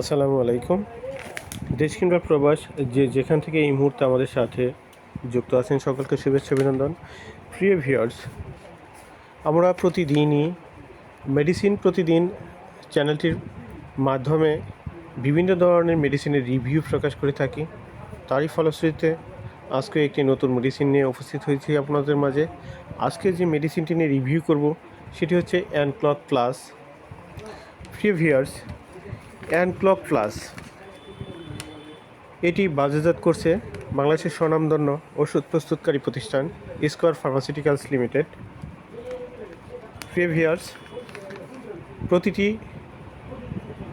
আসসালামু আলাইকুম। দেশ কিংবা প্রবাস, যে যেখান থেকে এই মুহূর্তে আমাদের সাথে যুক্ত আছেন, সকলকে শুভেচ্ছা, অভিনন্দন। প্রিয় ভিউয়ার্স, আমরা প্রতিদিনই মেডিসিন প্রতিদিন চ্যানেলটির মাধ্যমে বিভিন্ন ধরনের মেডিসিনের রিভিউ প্রকাশ করে থাকি। তারই ফলশ্রুতিতে আজকে একটি নতুন মেডিসিন নিয়ে উপস্থিত হয়েছি আপনাদের মাঝে। আজকে যে মেডিসিনটি নিয়ে রিভিউ করব, সেটি হচ্ছে অ্যানক্লক প্লাস। প্রিয় ভিউয়ার্স অ্যানক্লক প্লাস। এটি বাজারজাত করছে বাংলাদেশের স্বনামধন্য ওষুধ প্রস্তুতকারী প্রতিষ্ঠান স্কোয়ার ফার্মাসিউটিক্যালস লিমিটেড। প্রিভিয়ার্স প্রতিটি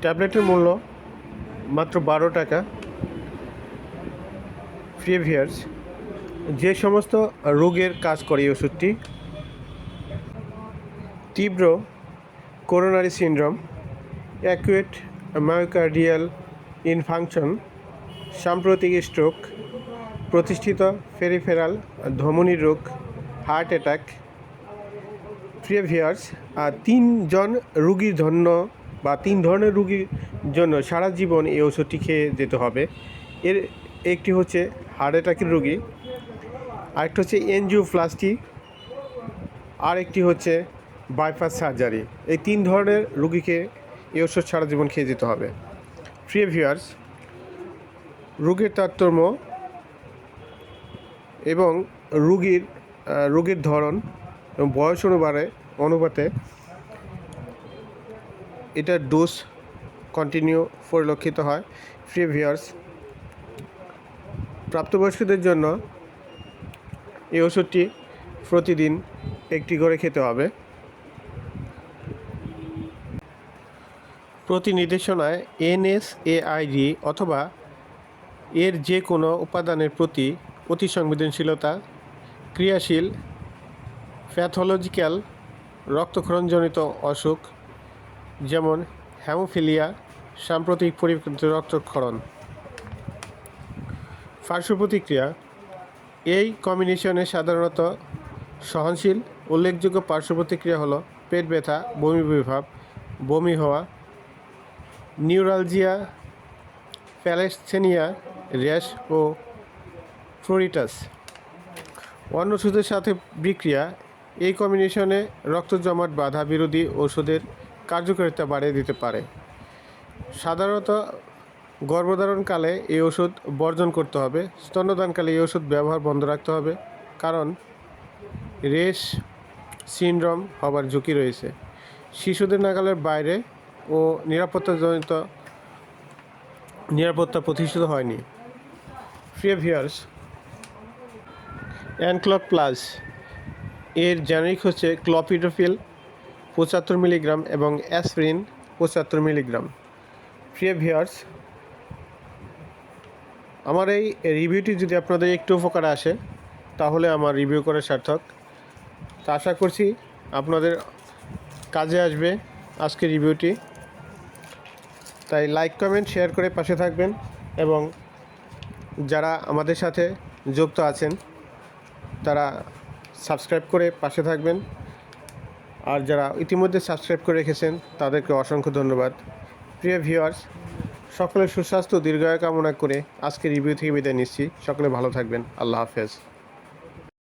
ট্যাবলেটের মূল্য মাত্র বারো টাকা। প্রিভিয়ার্স যে সমস্ত রোগের কাজ করে এই ওষুধটি, তীব্র coronary syndrome acute myocardial infarction সাম্প্রতিক স্ট্রোক প্রতিষ্ঠিত ফেরিফেরাল ধমনী রোগ হার্ট অ্যাটাক প্রিভিয়ার্স আর তিনজন রুগীর জন্য বা তিন ধরনের রুগীর জন্য সারা জীবন এই ওষুধটি খেয়ে যেতে হবে। এর একটি হচ্ছে হার্ট অ্যাটাকের রুগী, আরেকটি হচ্ছে এনজিওপ্লাস্টি আর একটি হচ্ছে বাইপাস সার্জারি এই তিন ধরনের রুগীকে এই ওষুধ সারা জীবন খেয়ে যেতে হবে। প্রিয় ভিউয়ার্স রোগের তারতম্য এবং রুগীর রোগের ধরন এবং বয়স অনুবারে, অনুপাতে এটার ডোজ কন্টিনিউ পরিলক্ষিত হয়। প্রিয় ভিউয়ার্স প্রাপ্তবয়স্কদের জন্য এই ওষুধটি প্রতিদিন একটি করে খেতে হবে। প্রতি নির্দেশনায় এনএসএআইডি অথবা এর যে কোনো উপাদানের প্রতি অতি সংবেদনশীলতা ক্রিয়াশীল, প্যাথোলজিক্যাল, রক্তক্ষরণজনিত অসুখ, যেমন হ্যামোফিলিয়া, সাম্প্রতিক পরিবর্তিত রক্তক্ষরণ। পার্শ্ব প্রতিক্রিয়া, এই কম্বিনেশনে সাধারণত সহনশীল উল্লেখযোগ্য পার্শ্ব প্রতিক্রিয়া হলো পেট ব্যথা, বমি বিভাব বমি হওয়া নিউরালজিয়া প্যালেস্থেনিয়া র্যাশ ও ফ্লোরিটাস। অন্য ওষুধের সাথে বিক্রিয়া, এই কম্বিনেশনে রক্ত জমাট বাধা বিরোধী ওষুধের কার্যকারিতা বাড়িয়ে দিতে পারে। সাধারণত গর্ভধারণকালে এই ওষুধ বর্জন করতে হবে। স্তন্যদানকালে এই ওষুধ ব্যবহার বন্ধ রাখতে হবে। কারণ রেশ সিনড্রোম হবার ঝুঁকি রয়েছে। শিশুদের নাগালের বাইরে ও নিরাপত্তাজনিত নিরাপত্তা প্রতিষ্ঠিত হয়নি। প্রিয় ভিউয়ার্স অ্যানক্লক প্লাস এর জেনারিক হচ্ছে ক্লপিডোফিল পঁচাত্তর মিলিগ্রাম এবং অ্যাসপ্রিন পঁচাত্তর মিলিগ্রাম প্রিয় ভিউয়ার্স আমার এই রিভিউটি যদি আপনাদের একটু উপকার আসে, তাহলে আমার রিভিউ করা সার্থক। তা আশা করছি আপনাদের কাজে আসবে আজকের রিভিউটি তাই লাইক কমেন্ট শেয়ার করে পাশে থাকবেন এবং যারা আমাদের সাথে যুক্ত আছেন, তারা সাবস্ক্রাইব করে পাশে থাকবেন। আর যারা ইতিমধ্যে সাবস্ক্রাইব করে রেখেছেন, তাদেরকে অসংখ্য ধন্যবাদ। প্রিয় ভিউয়ার্স সকলের সুস্বাস্থ্য দীর্ঘায় কামনা করে আজকে রিভিউ থেকে বিদায় নিচ্ছি। সকলে ভালো থাকবেন। আল্লাহ হাফেজ।